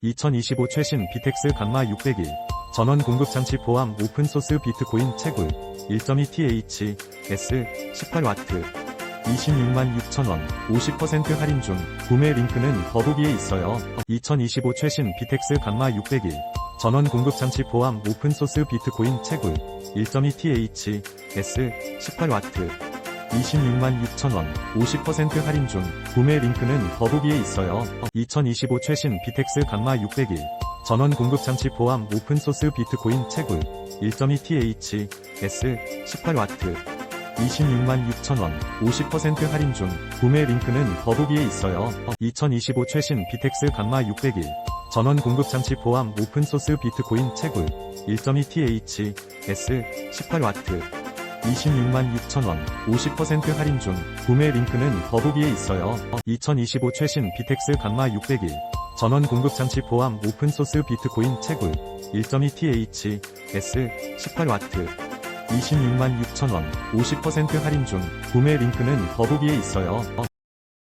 2025 최신 비텍스 감마 601 전원 공급 장치 포함 오픈소스 비트코인 채굴 1.2TH S 18W 26만 6천원 50% 할인 중 구매 링크는 더보기에 있어요. 2025 최신 비텍스 감마 601 전원 공급 장치 포함 오픈소스 비트코인 채굴 1.2TH S 18W 26만 6천원 50% 할인 중 구매 링크는 더보기에 있어요. 2025 최신 비텍스 감마 601 전원 공급 장치 포함 오픈소스 비트코인 채굴 1.2TH S 18W 26만 6천원 50% 할인 중 구매 링크는 더보기에 있어요. 2025 최신 비텍스 감마 601 전원 공급 장치 포함 오픈소스 비트코인 채굴 1.2TH S 18W 26만 6천원 50% 할인 중 구매 링크는 더보기에 있어요. 2025 최신 비텍스 감마 601 전원 공급 장치 포함 오픈소스 비트코인 채굴 1.2TH S 18W 26만 6천원 50% 할인 중 구매 링크는 더보기에 있어요.